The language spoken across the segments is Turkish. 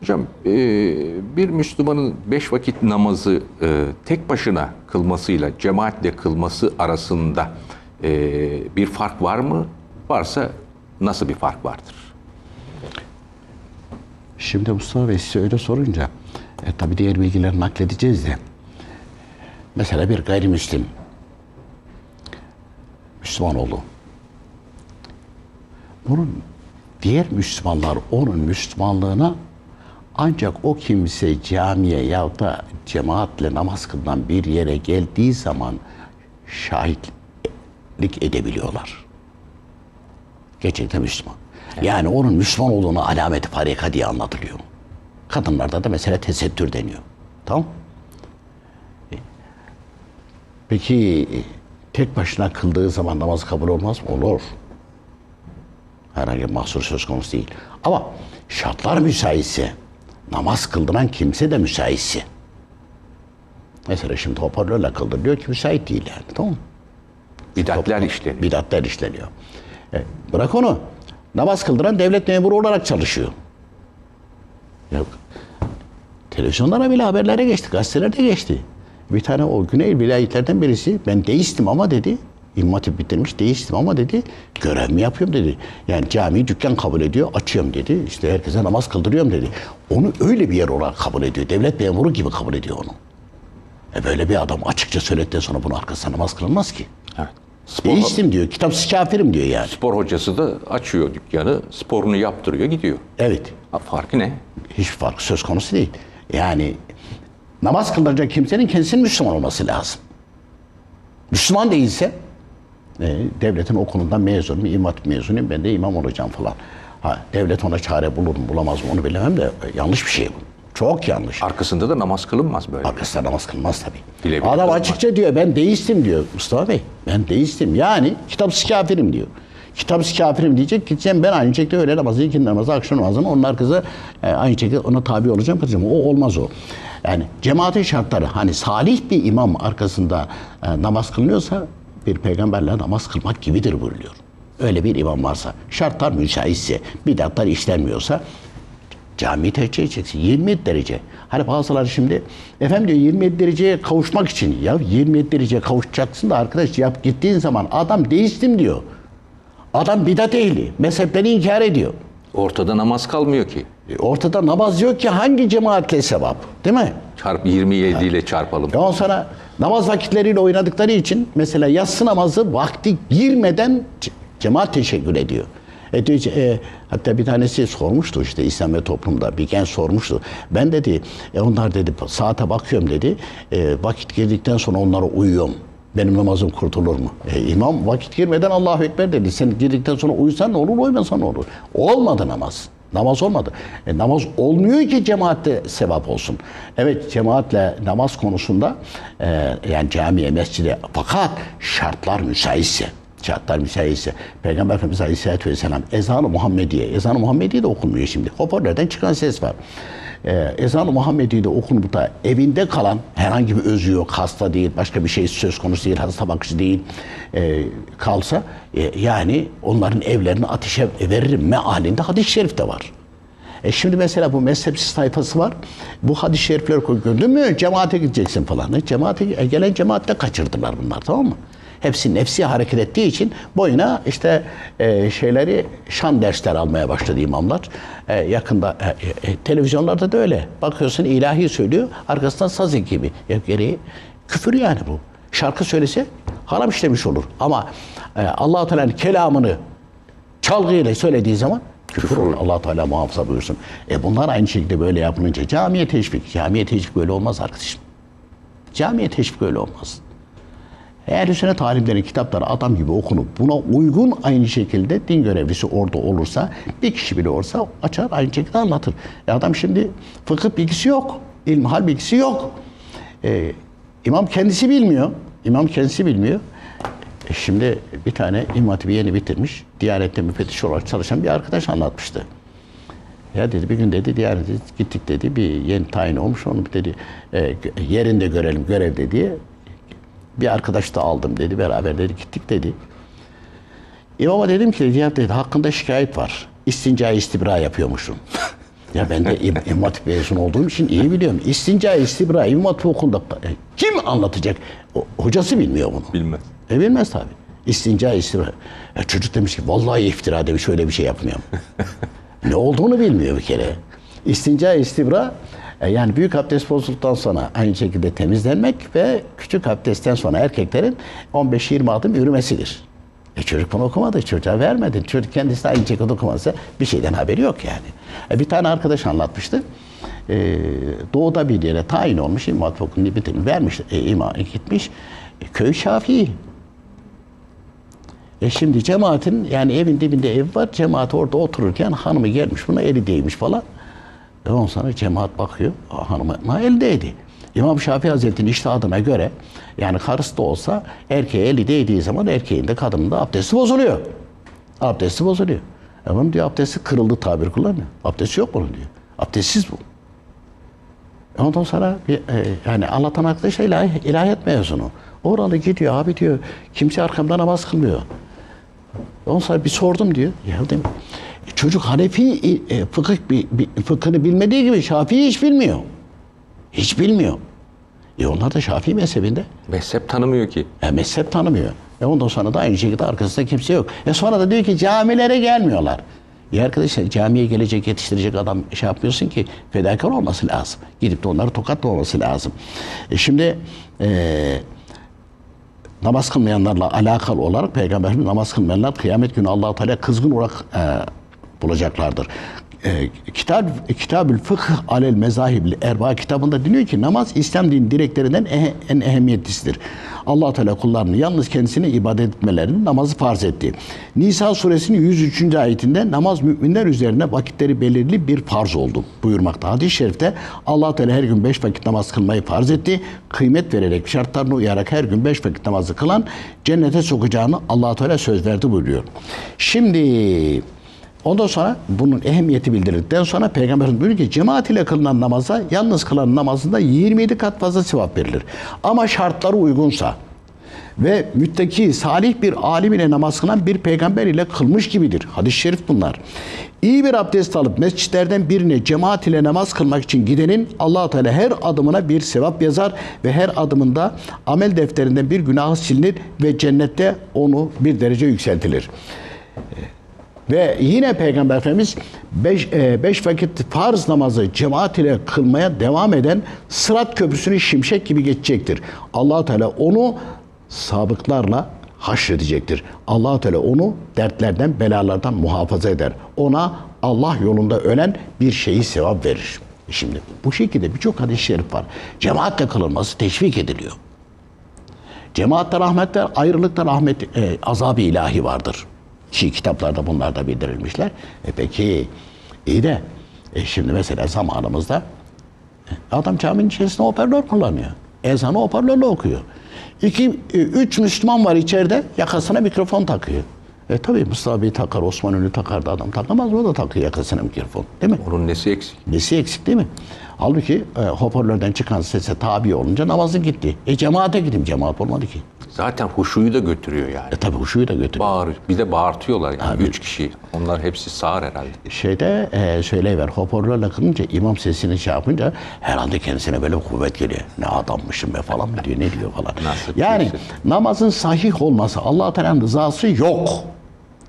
Hocam e, bir Müslümanın beş vakit namazı e, tek başına kılmasıyla cemaatle kılması arasında e, bir fark var mı? Varsa nasıl bir fark vardır? Şimdi Mustafa Bey size öyle sorunca e, tabii diğer bilgileri nakledeceğiz de mesela bir gayrimüslim Müslüman oldu. Onun diğer Müslümanlar onun Müslümanlığına ancak o kimse camiye ya da cemaatle namaz kılınan bir yere geldiği zaman şahitlik edebiliyorlar. Gerçekten Müslüman. Yani onun Müslüman olduğunu alameti farika diye anlatılıyor. Kadınlarda da mesela tesettür deniyor. Tamam E, Peki e, tek başına kıldığı zaman namaz kabul olmaz mı? Olur. Herhangi bir mahsur söz konusu değil. Ama şartlar müsaitse, namaz kıldıran kimse de müsaitse. Mesela şimdi hoparlörle kıldırılıyor ki müsait değil yani. Tamam? Bidatler işleniyor. Bidatler işleniyor. E, bırak onu. Namaz kıldıran devlet memuru olarak çalışıyor. Ya, televizyonlara bile haberlere geçti, gazetelerde geçti. Bir tane o Güney vilayetlerden birisi ben deistim ama dedi. İmam Hatip bitirmiş deistim ama dedi görev mi yapıyorum dedi. Yani camiyi dükkan kabul ediyor açıyorum dedi. İşte herkese namaz kıldırıyorum dedi. Onu öyle bir yer olarak kabul ediyor. Devlet memuru gibi kabul ediyor onu. E böyle bir adam açıkça söyledikten sonra bunun arkasına namaz kılınmaz ki. Evet. Spor, Deistim diyor, kitapsız kafirim diyor yani. spor hocası da açıyor dükkanı, sporunu yaptırıyor, gidiyor. Evet. Ha, Farkı ne? Hiçbir fark söz konusu değil. Yani namaz kıldıracak kimsenin kendisinin Müslüman olması lazım. Müslüman değilse e, devletin okulundan mezunum, imam mezunuyum, ben de imam olacağım falan. Ha, devlet ona çare bulur mu bulamaz mı onu bilemem de e, yanlış bir şey bu. Çok yanlış. Arkasında da namaz kılınmaz böyle. Arkasında namaz kılmaz tabii. Bile bile Adam kılmaz. açıkça diyor ben deistim diyor Mustafa Bey. Ben deistim yani kitapsız kafirim diyor. Kitapsız kafirim diyecek gideceğim ben aynı şekilde öğle namazı, ikindi namazı, akşam namazını onun arkası e, aynı şekilde ona tabi olacağım kılacağım. O olmaz o. Yani cemaatin şartları hani salih bir imam arkasında e, namaz kılınıyorsa bir peygamberle namaz kılmak gibidir buyuruyor. Öyle bir imam varsa, şartlar müsaitse, bidatlar işlenmiyorsa Camiyi tercih edeceksin. 27 derece. Hani bazıları şimdi efendim diyor 27 dereceye kavuşmak için ya 27 dereceye kavuşacaksın da arkadaş yap gittiğin zaman adam deistim diyor. Adam bidat ehli. Mezhepleri inkar ediyor. Ortada namaz kalmıyor ki. E, Ortada namaz yok ki hangi cemaatle sevap? Değil mi? Çarp 27 ile çarpalım. Ya sonra namaz vakitleriyle oynadıkları için mesela yatsı namazı vakti girmeden ce- cemaat teşekkür ediyor. E, diyor, e, hatta bir tanesi sormuştu işte İslam ve toplumda bir genç sormuştu. Ben dedi e, onlar dedi saate bakıyorum dedi. E, vakit girdikten sonra onlara uyuyorum. Benim namazım kurtulur mu? E, imam vakit girmeden Allahu Ekber dedi. Sen girdikten sonra uyusan ne olur, uyumasan ne olur? Olmadı namaz. Namaz olmadı. E, namaz olmuyor ki cemaatte sevap olsun. Evet cemaatle namaz konusunda e, yani camiye, mescide fakat şartlar müsaitse şartlar müsaitse Peygamber Efendimiz Aleyhisselatü Vesselam ezanı Muhammediye, ezanı Muhammediye de okunmuyor şimdi. Hoparlörden çıkan ses var. Ee, ezanı Muhammediye de okunup da evinde kalan herhangi bir özü yok, hasta değil, başka bir şey söz konusu değil, hasta bakıcı değil e, kalsa e, yani onların evlerini ateşe veririm mealinde hadis-i şerif de var. E şimdi mesela bu mezhepsiz tayfası var. Bu hadis-i şerifleri koy- gördün mü cemaate gideceksin falan. E, Cemaate, e, gelen cemaatte kaçırdılar bunlar tamam mı? Hepsi nefsi hareket ettiği için boyuna işte e, şeyleri şan dersler almaya başladı imamlar. E, yakında e, e, televizyonlarda da öyle. Bakıyorsun ilahi söylüyor arkasından saz ekibi. Ya gereği küfür yani bu. Şarkı söylese haram işlemiş olur. Ama e, Allah-u Teala'nın kelamını çalgıyla söylediği zaman küfür olur. allah Teala muhafaza buyursun. E bunlar aynı şekilde böyle yapılınca camiye teşvik. Camiye teşvik böyle olmaz arkadaşım. Camiye teşvik öyle olmaz. Ehl-i sünnet alimlerin kitapları adam gibi okunup buna uygun aynı şekilde din görevlisi orada olursa bir kişi bile olsa açar aynı şekilde anlatır. E adam şimdi fıkıh bilgisi yok. İlmihal bilgisi yok. E, imam kendisi bilmiyor. İmam kendisi bilmiyor. E şimdi bir tane İmam Hatip'i yeni bitirmiş. Diyanet'te müfettiş olarak çalışan bir arkadaş anlatmıştı. Ya dedi bir gün dedi Diyanet'e gittik dedi bir yeni tayin olmuş onu dedi e, yerinde görelim görevde diye bir arkadaş da aldım dedi beraber dedi gittik dedi. İmama dedim ki ya dedi hakkında şikayet var. İstinca istibra yapıyormuşum. ya ben de İm- İmam Hatip mezun olduğum için iyi biliyorum. İstinca istibra İmam Hatip okulunda e, kim anlatacak? O, hocası bilmiyor bunu. Bilmez. E bilmez tabi. İstinca istibra. E çocuk demiş ki vallahi iftira demiş şöyle bir şey yapmıyorum. ne olduğunu bilmiyor bir kere. İstinca istibra e, yani büyük abdest bozulduktan sonra aynı şekilde temizlenmek ve küçük abdestten sonra erkeklerin 15-20 adım yürümesidir. E çocuk bunu okumadı, çocuğa vermedi. Çocuk kendisi aynı şekilde okumazsa bir şeyden haberi yok yani. E bir tane arkadaş anlatmıştı. E, doğuda bir yere tayin olmuş, İmam Hatip bitirmiş, vermiş, e, imam gitmiş. E, köy Şafii. E şimdi cemaatin yani evin dibinde ev var. Cemaat orada otururken hanımı gelmiş buna eli değmiş falan. E sonra cemaat bakıyor. Hanımına el değdi. İmam Şafii Hazretleri'nin iştihadına göre yani karısı da olsa erkeğe eli değdiği zaman erkeğin de kadının da abdesti bozuluyor. Abdesti bozuluyor. Efendim diyor abdesti kırıldı tabir kullanmıyor. Abdesti yok bunun diyor. Abdestsiz bu. E Ondan sonra bir, e, yani anlatan arkadaş da ilahi, ilahiyat mezunu. Oralı gidiyor abi diyor kimse arkamda namaz kılmıyor. Ondan sonra bir sordum diyor. Ya dedim, "E, çocuk Hanefi e, fıkıh, bi- bi- fıkhını bilmediği gibi Şafii hiç bilmiyor. Hiç bilmiyor. E onlar da Şafii mezhebinde. Mezhep tanımıyor ki. E, mezhep tanımıyor. E ondan sonra da aynı şekilde arkasında kimse yok. E sonra da diyor ki camilere gelmiyorlar. Ya arkadaşlar camiye gelecek yetiştirecek adam şey yapmıyorsun ki fedakar olması lazım. Gidip de onları tokatlamaması lazım. E şimdi e, namaz kılmayanlarla alakalı olarak Peygamberimiz namaz kılmayanlar kıyamet günü allah Teala kızgın olarak e, bulacaklardır. E, Kitab Kitabül Fıkh alel Mezahibli Erba kitabında deniyor ki namaz İslam dinin direklerinden ehe- en ehemmiyetlisidir. allah Teala kullarını yalnız kendisine ibadet etmelerini namazı farz etti. Nisa suresinin 103. ayetinde namaz müminler üzerine vakitleri belirli bir farz oldu buyurmakta. Hadis-i şerifte allah Teala her gün beş vakit namaz kılmayı farz etti. Kıymet vererek şartlarına uyarak her gün beş vakit namazı kılan cennete sokacağını allah Teala söz verdi buyuruyor. Şimdi Ondan sonra bunun ehemmiyeti bildirildikten sonra Peygamberimiz buyuruyor ki cemaat ile kılınan namaza yalnız kılan namazında 27 kat fazla sevap verilir. Ama şartları uygunsa ve müttaki salih bir alim ile namaz kılan bir peygamber ile kılmış gibidir. Hadis-i şerif bunlar. İyi bir abdest alıp mescitlerden birine cemaat ile namaz kılmak için gidenin allah Teala her adımına bir sevap yazar ve her adımında amel defterinden bir günahı silinir ve cennette onu bir derece yükseltilir. Ve yine Peygamber Efendimiz beş, e, beş vakit farz namazı cemaat ile kılmaya devam eden Sırat Köprüsü'nü şimşek gibi geçecektir. allah Teala onu sabıklarla haşredecektir. allah Teala onu dertlerden, belalardan muhafaza eder. Ona Allah yolunda ölen bir şeyi sevap verir. Şimdi bu şekilde birçok hadis-i şerif var. Cemaatle kılınması teşvik ediliyor. Cemaatte rahmetler, ayrılıkta rahmet, e, azabı ilahi vardır. Ki kitaplarda bunlar da bildirilmişler. E peki iyi de e şimdi mesela zamanımızda e, adam caminin içerisinde hoparlör kullanıyor. Ezanı hoparlörle okuyor. İki, e, üç Müslüman var içeride yakasına mikrofon takıyor. E tabi Mustafa Bey takar, Osman Ünlü takardı adam takamaz o da takıyor yakasına mikrofon. Değil mi? Onun nesi eksik? Nesi eksik değil mi? Halbuki e, hoparlörden çıkan sese tabi olunca namazın gitti. E cemaate gideyim. Cemaat olmadı ki. Zaten huşuyu da götürüyor yani. E tabi huşuyu da götürüyor. Bağır, bir de bağırtıyorlar yani. Üç kişi. Onlar hepsi sağır herhalde. Şeyde e, söyleyiver hoparlörle kılınca imam sesini şey yapınca herhalde kendisine böyle kuvvet geliyor. Ne adammışım be falan mı diyor ne diyor falan. Nasıl yani diyorsun? namazın sahih olması Allah Teala'nın rızası yok.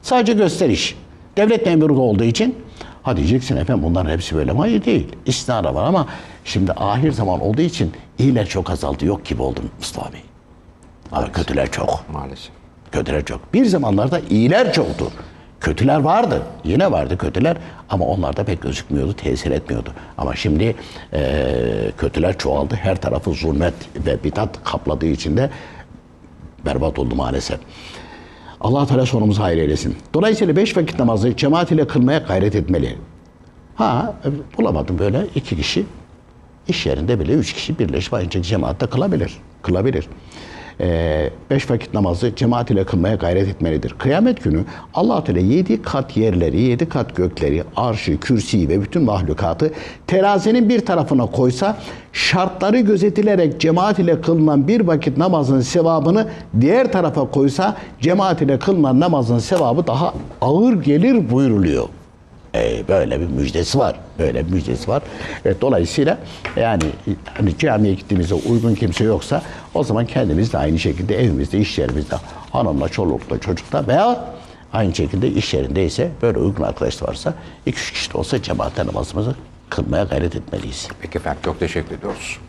Sadece gösteriş. Devlet memuru da olduğu için ha diyeceksin efendim bunların hepsi böyle mi? Hayır değil. İstisna da var ama şimdi ahir zaman olduğu için iyiler çok azaldı. Yok gibi oldum Mustafa Bey. Ama kötüler çok. Maalesef. Kötüler çok. Bir zamanlarda iyiler çoktu. Kötüler vardı. Yine vardı kötüler ama onlar da pek gözükmüyordu, tesir etmiyordu. Ama şimdi eee, kötüler çoğaldı. Her tarafı zulmet ve bidat kapladığı için de berbat oldu maalesef. Allah Teala sonumuzu hayır eylesin. Dolayısıyla beş vakit namazı cemaat ile kılmaya gayret etmeli. Ha e, bulamadım böyle iki kişi iş yerinde bile üç kişi birleşip ancak cemaatte kılabilir. Kılabilir. Ee, beş vakit namazı cemaat ile kılmaya gayret etmelidir. Kıyamet günü allah Teala yedi kat yerleri, yedi kat gökleri, arşı, kürsiyi ve bütün mahlukatı terazinin bir tarafına koysa şartları gözetilerek cemaat ile kılınan bir vakit namazın sevabını diğer tarafa koysa cemaat ile kılınan namazın sevabı daha ağır gelir buyuruluyor. Ee, böyle bir müjdesi var. Böyle bir müjdesi var. Evet, dolayısıyla yani hani camiye gittiğimizde uygun kimse yoksa o zaman kendimiz de aynı şekilde evimizde, iş yerimizde hanımla, çolukla, çocukla veya aynı şekilde iş yerindeyse böyle uygun arkadaş varsa iki üç kişi de olsa cemaatle namazımızı kılmaya gayret etmeliyiz. Peki efendim çok teşekkür ediyoruz.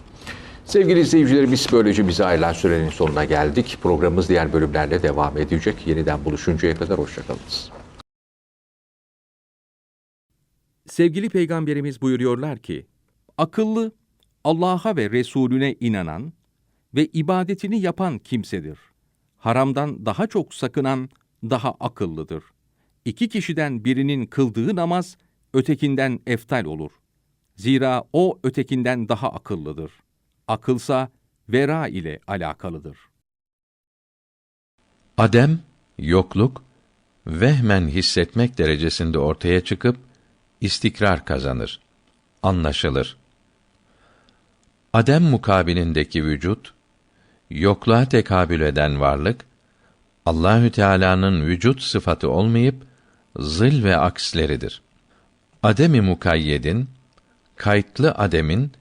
Sevgili izleyicilerimiz böylece bize ayrılan sürenin sonuna geldik. Programımız diğer bölümlerle devam edecek. Yeniden buluşuncaya kadar hoşçakalınız. Sevgili Peygamberimiz buyuruyorlar ki, akıllı, Allah'a ve Resulüne inanan ve ibadetini yapan kimsedir. Haramdan daha çok sakınan daha akıllıdır. İki kişiden birinin kıldığı namaz, ötekinden eftal olur. Zira o ötekinden daha akıllıdır. Akılsa vera ile alakalıdır. Adem, yokluk, vehmen hissetmek derecesinde ortaya çıkıp, istikrar kazanır, anlaşılır. Adem mukabilindeki vücut, yokluğa tekabül eden varlık, Allahü Teala'nın vücut sıfatı olmayıp, zıl ve aksleridir. Ademi mukayyedin, kayıtlı ademin,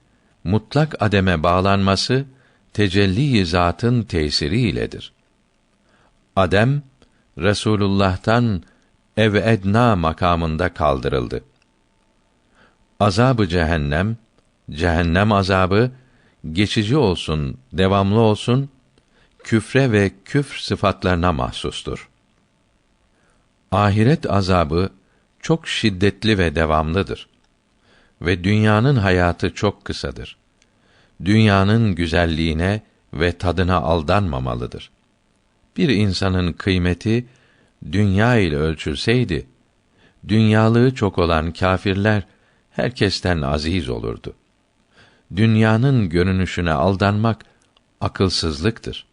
mutlak ademe bağlanması, tecelli zatın tesiri iledir. Adem Resulullah'tan ev edna makamında kaldırıldı. Azabı cehennem, cehennem azabı geçici olsun, devamlı olsun, küfre ve küfr sıfatlarına mahsustur. Ahiret azabı çok şiddetli ve devamlıdır. Ve dünyanın hayatı çok kısadır. Dünyanın güzelliğine ve tadına aldanmamalıdır. Bir insanın kıymeti dünya ile ölçülseydi, dünyalığı çok olan kâfirler herkesten aziz olurdu. Dünyanın görünüşüne aldanmak akılsızlıktır.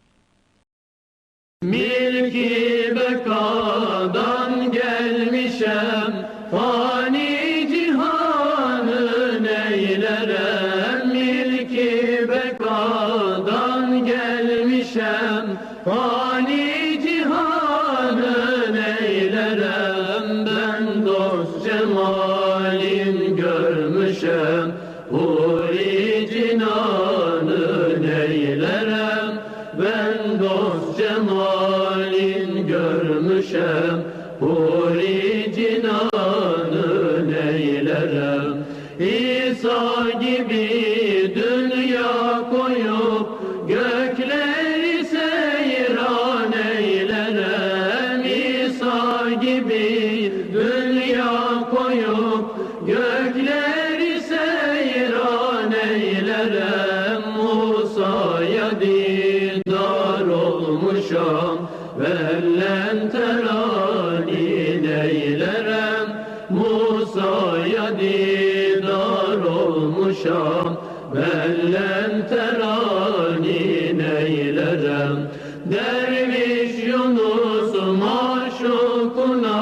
Milki bekadan gelmişem Fani cihanı neylerem Milki bekadan gelmişem Fani olmuşam. Vellen terani neylerem Derviş Yunus maşukuna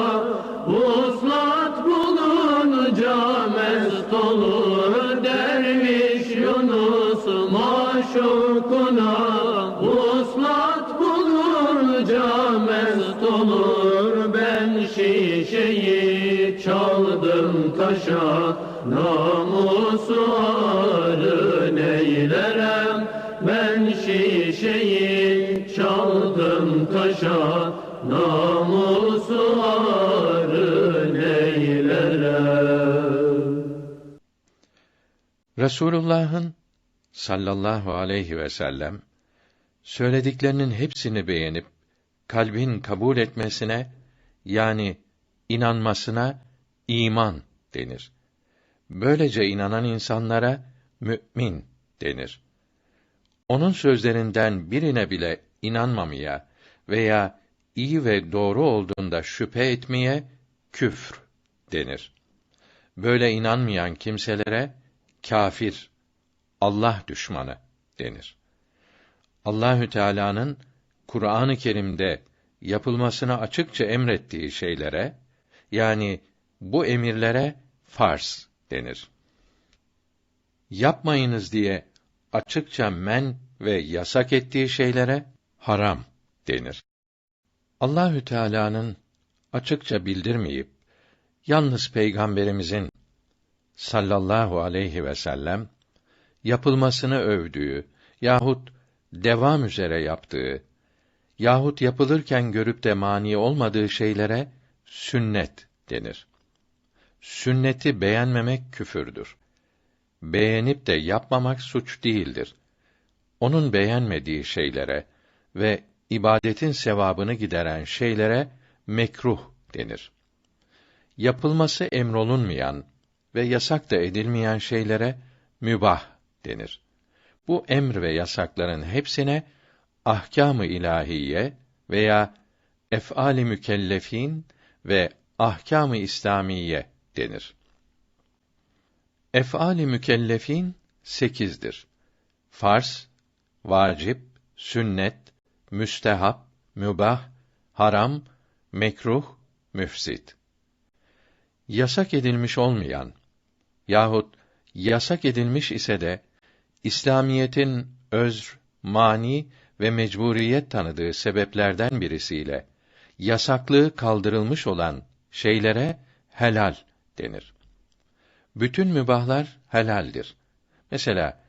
Vuslat bulunca mest olur. Derviş Yunus maşukuna Vuslat bulunca mest olur. Ben şişeyi çaldım taşa. Namusu taşa Namusu arı neylerem Resulullah'ın sallallahu aleyhi ve sellem söylediklerinin hepsini beğenip kalbin kabul etmesine yani inanmasına iman denir. Böylece inanan insanlara mümin denir. Onun sözlerinden birine bile inanmamaya veya iyi ve doğru olduğunda şüphe etmeye küfr denir. Böyle inanmayan kimselere kafir, Allah düşmanı denir. Allahü Teala'nın Kur'an-ı Kerim'de yapılmasını açıkça emrettiği şeylere yani bu emirlere farz denir. Yapmayınız diye açıkça men ve yasak ettiği şeylere haram denir. Allahü Teala'nın açıkça bildirmeyip yalnız peygamberimizin sallallahu aleyhi ve sellem yapılmasını övdüğü yahut devam üzere yaptığı yahut yapılırken görüp de mani olmadığı şeylere sünnet denir. Sünneti beğenmemek küfürdür. Beğenip de yapmamak suç değildir. Onun beğenmediği şeylere ve ibadetin sevabını gideren şeylere mekruh denir. Yapılması emrolunmayan ve yasak da edilmeyen şeylere mübah denir. Bu emr ve yasakların hepsine ahkâm-ı ilahiye veya ef'al-i mükellefin ve ahkâm-ı İslamiye denir. Ef'al-i mükellefin sekizdir. Farz, vacip, sünnet, müstehap, mübah, haram, mekruh, müfsit. Yasak edilmiş olmayan yahut yasak edilmiş ise de İslamiyetin özr, mani ve mecburiyet tanıdığı sebeplerden birisiyle yasaklığı kaldırılmış olan şeylere helal denir. Bütün mübahlar helaldir. Mesela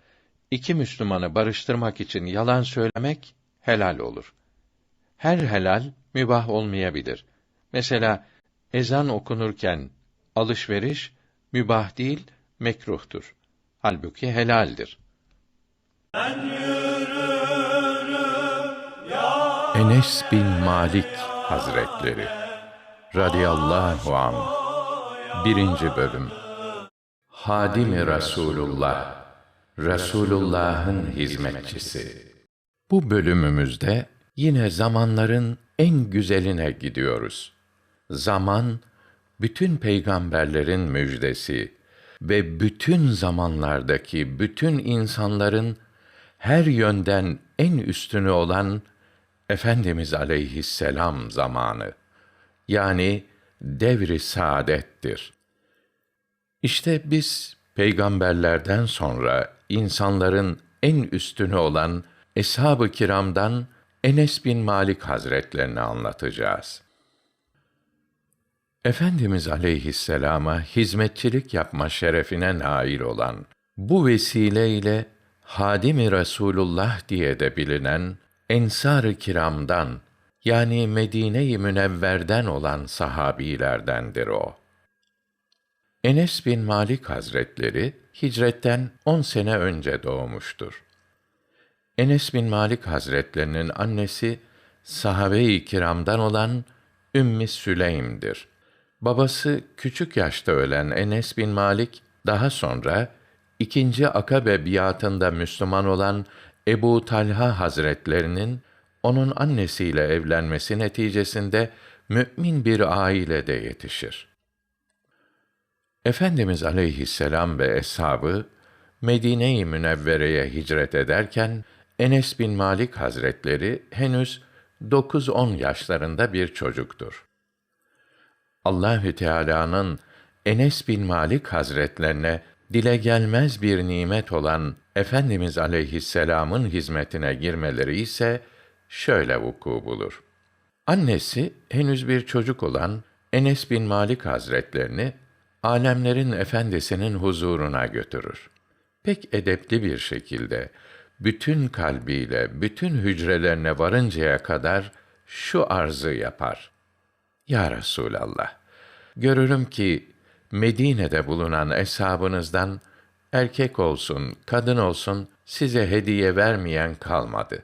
iki Müslümanı barıştırmak için yalan söylemek helal olur. Her helal mübah olmayabilir. Mesela ezan okunurken alışveriş mübah değil mekruhtur. Halbuki helaldir. Enes bin Malik Hazretleri radıyallahu an birinci bölüm Hadimi Resulullah Resulullah'ın hizmetçisi Bu bölümümüzde yine zamanların en güzeline gidiyoruz. Zaman bütün peygamberlerin müjdesi ve bütün zamanlardaki bütün insanların her yönden en üstünü olan Efendimiz aleyhisselam zamanı. Yani devri saadettir. İşte biz peygamberlerden sonra insanların en üstünü olan eshab-ı kiramdan Enes bin Malik Hazretlerini anlatacağız. Efendimiz aleyhisselama hizmetçilik yapma şerefine nail olan bu vesileyle Hadimi Resulullah diye de bilinen Ensar-ı Kiram'dan yani Medine-i Münevver'den olan sahabilerdendir o. Enes bin Malik Hazretleri hicretten on sene önce doğmuştur. Enes bin Malik Hazretlerinin annesi sahabe-i kiramdan olan Ümmi Süleym'dir. Babası küçük yaşta ölen Enes bin Malik daha sonra ikinci Akabe biatında Müslüman olan Ebu Talha Hazretlerinin onun annesiyle evlenmesi neticesinde mümin bir ailede yetişir. Efendimiz aleyhisselam ve eshabı Medine-i Münevvere'ye hicret ederken Enes bin Malik Hazretleri henüz 9-10 yaşlarında bir çocuktur. Allahü Teala'nın Enes bin Malik Hazretlerine dile gelmez bir nimet olan Efendimiz aleyhisselamın hizmetine girmeleri ise şöyle vuku bulur. Annesi henüz bir çocuk olan Enes bin Malik Hazretlerini alemlerin efendisinin huzuruna götürür. Pek edepli bir şekilde bütün kalbiyle bütün hücrelerine varıncaya kadar şu arzı yapar. Ya Resulallah, görürüm ki Medine'de bulunan eshabınızdan erkek olsun, kadın olsun size hediye vermeyen kalmadı.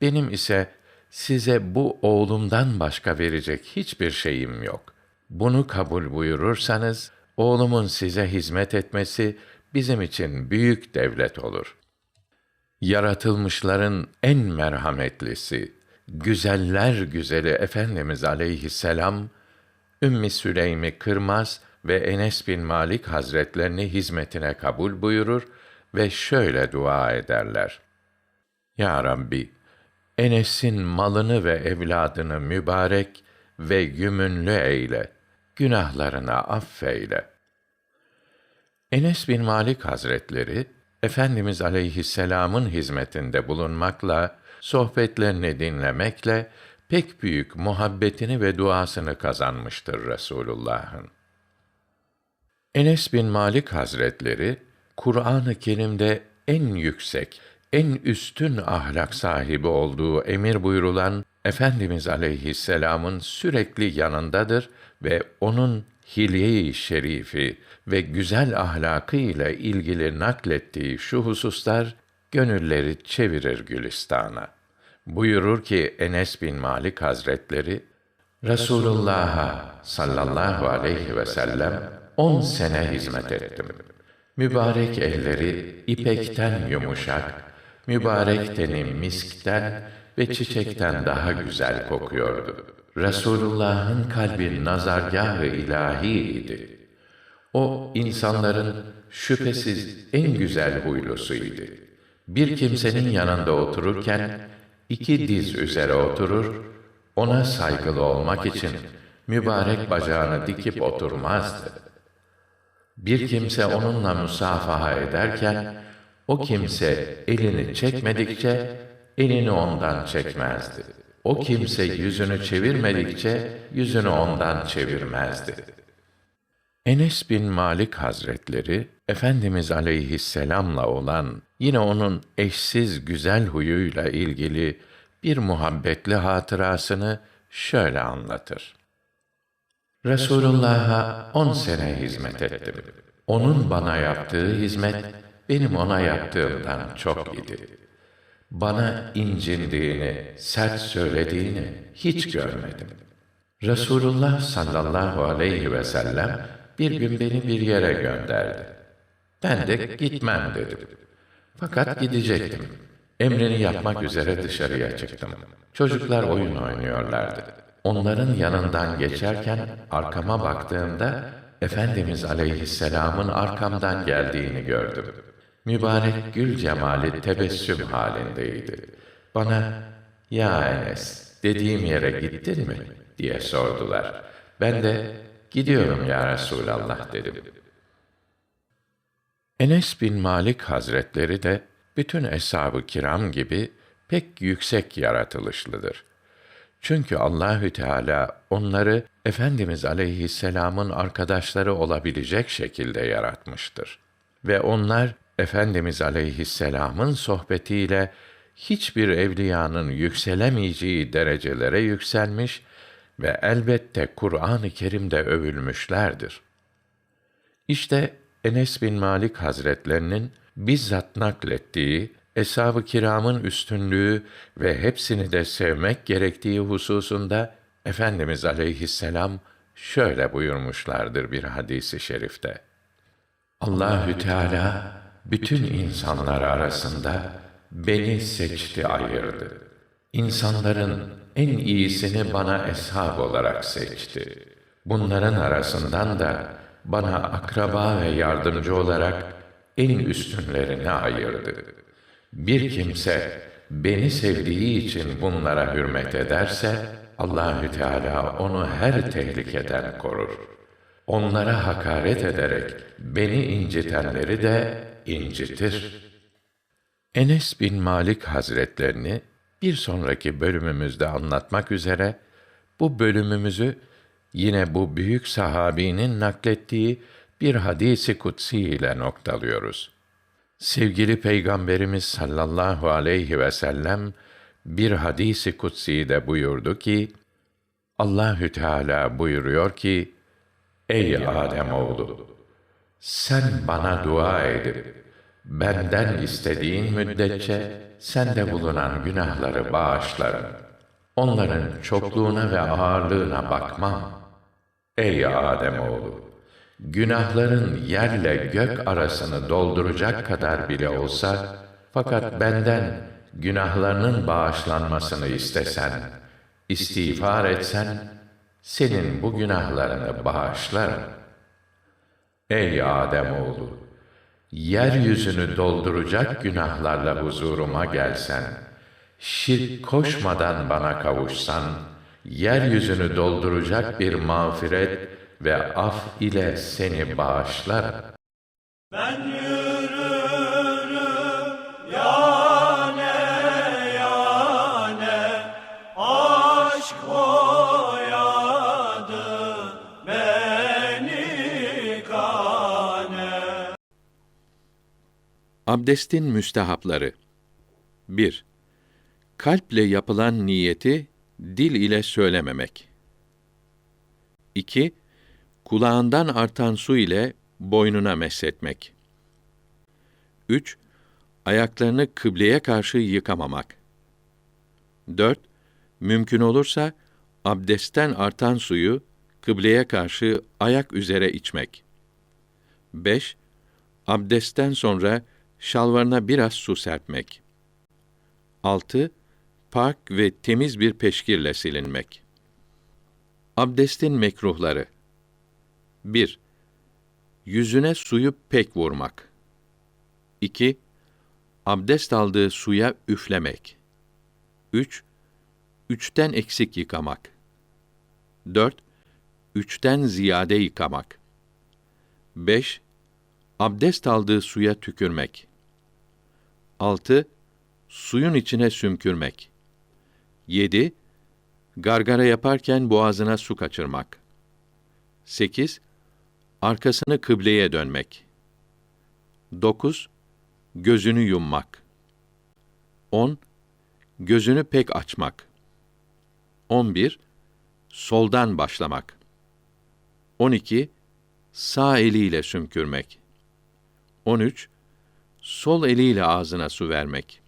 Benim ise size bu oğlumdan başka verecek hiçbir şeyim yok. Bunu kabul buyurursanız oğlumun size hizmet etmesi bizim için büyük devlet olur. Yaratılmışların en merhametlisi, güzeller güzeli Efendimiz aleyhisselam, Ümmü Süleym'i kırmaz ve Enes bin Malik hazretlerini hizmetine kabul buyurur ve şöyle dua ederler. Ya Rabbi, Enes'in malını ve evladını mübarek ve gümünlü eyle, günahlarına affeyle. Enes bin Malik Hazretleri, Efendimiz aleyhisselamın hizmetinde bulunmakla, sohbetlerini dinlemekle pek büyük muhabbetini ve duasını kazanmıştır Resulullah'ın. Enes bin Malik Hazretleri, Kur'an-ı Kerim'de en yüksek, en üstün ahlak sahibi olduğu emir buyurulan Efendimiz aleyhisselamın sürekli yanındadır ve onun hilye-i şerifi ve güzel ahlakı ile ilgili naklettiği şu hususlar gönülleri çevirir Gülistan'a. Buyurur ki Enes bin Malik Hazretleri, Resulullah'a sallallahu aleyhi ve sellem on sene hizmet ettim. Mübarek elleri ipekten yumuşak, mübarek teni miskten ve çiçekten daha güzel kokuyordu. Resulullah'ın kalbi nazargâh-ı ilâhiydi. O insanların şüphesiz en güzel huylusuydu. Bir kimsenin yanında otururken iki diz üzere oturur, ona saygılı olmak için mübarek bacağını dikip oturmazdı. Bir kimse onunla musafaha ederken o kimse elini çekmedikçe elini ondan çekmezdi. O kimse yüzünü çevirmedikçe yüzünü ondan çevirmezdi. Enes bin Malik Hazretleri Efendimiz aleyhisselamla olan yine onun eşsiz güzel huyuyla ilgili bir muhabbetli hatırasını şöyle anlatır. Resulullah'a on sene hizmet ettim. Onun bana yaptığı hizmet benim ona yaptığımdan çok idi. Bana incindiğini, sert söylediğini hiç görmedim. Resulullah sallallahu aleyhi ve sellem bir gün beni bir yere gönderdi. Ben de gitmem dedim. Fakat gidecektim. Emrini yapmak üzere dışarıya çıktım. Çocuklar oyun oynuyorlardı. Onların yanından geçerken arkama baktığımda Efendimiz Aleyhisselam'ın arkamdan geldiğini gördüm. Mübarek gül cemali tebessüm halindeydi. Bana, ya Enes, dediğim yere gittin mi? diye sordular. Ben de, gidiyorum ya Resulallah dedim. Enes bin Malik Hazretleri de bütün eshab-ı kiram gibi pek yüksek yaratılışlıdır. Çünkü Allahü Teala onları Efendimiz Aleyhisselam'ın arkadaşları olabilecek şekilde yaratmıştır. Ve onlar Efendimiz Aleyhisselam'ın sohbetiyle hiçbir evliyanın yükselemeyeceği derecelere yükselmiş ve elbette Kur'an-ı Kerim'de övülmüşlerdir. İşte Enes bin Malik Hazretlerinin bizzat naklettiği eshab-ı kiramın üstünlüğü ve hepsini de sevmek gerektiği hususunda Efendimiz aleyhisselam şöyle buyurmuşlardır bir hadisi şerifte. Allahü Teala bütün insanlar arasında beni seçti ayırdı. İnsanların en iyisini bana eshab olarak seçti. Bunların arasından da bana akraba ve yardımcı olarak en üstünlerini ayırdı. Bir kimse beni sevdiği için bunlara hürmet ederse Allahü Teala onu her tehlikeden korur. Onlara hakaret ederek beni incitenleri de incitir. Enes bin Malik Hazretlerini bir sonraki bölümümüzde anlatmak üzere bu bölümümüzü yine bu büyük sahabinin naklettiği bir hadisi kutsi ile noktalıyoruz. Sevgili Peygamberimiz sallallahu aleyhi ve sellem bir hadisi kutsi de buyurdu ki Allahü Teala buyuruyor ki Ey Adem oğlu sen bana dua edip benden istediğin müddetçe sende bulunan günahları bağışlarım. Onların çokluğuna ve ağırlığına bakmam. Ey Adem oğlu günahların yerle gök arasını dolduracak kadar bile olsa fakat benden günahlarının bağışlanmasını istesen, istiğfar etsen, senin bu günahlarını bağışlarım. Ey Ademoğlu! Yeryüzünü dolduracak günahlarla huzuruma gelsen, şirk koşmadan bana kavuşsan, yeryüzünü dolduracak bir mağfiret ve af ile seni bağışlarım. Ben Abdestin müstehapları 1. Kalple yapılan niyeti dil ile söylememek. 2. Kulağından artan su ile boynuna mesletmek. 3. Ayaklarını kıbleye karşı yıkamamak. 4. Mümkün olursa abdestten artan suyu kıbleye karşı ayak üzere içmek. 5. Abdestten sonra şalvarına biraz su serpmek. 6. Pak ve temiz bir peşkirle silinmek. Abdestin mekruhları 1. Yüzüne suyu pek vurmak. 2. Abdest aldığı suya üflemek. 3. Üçten eksik yıkamak. 4. Üçten ziyade yıkamak. 5. Abdest aldığı suya tükürmek. 6. Suyun içine sümkürmek. 7. Gargara yaparken boğazına su kaçırmak. 8. Arkasını kıbleye dönmek. 9. Gözünü yummak. 10. Gözünü pek açmak. 11. Soldan başlamak. 12. Sağ eliyle sümkürmek. 13. Sol eliyle ağzına su vermek.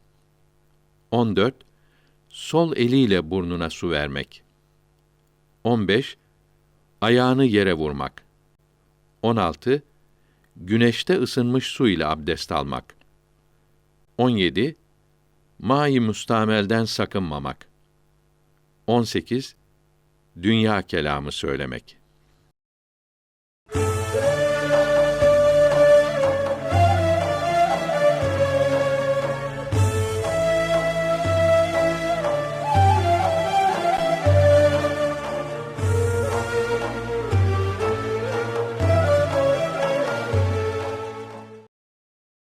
14. Sol eliyle burnuna su vermek. 15. Ayağını yere vurmak. 16. Güneşte ısınmış su ile abdest almak. 17. Mai mustamelden sakınmamak. 18. Dünya kelamı söylemek.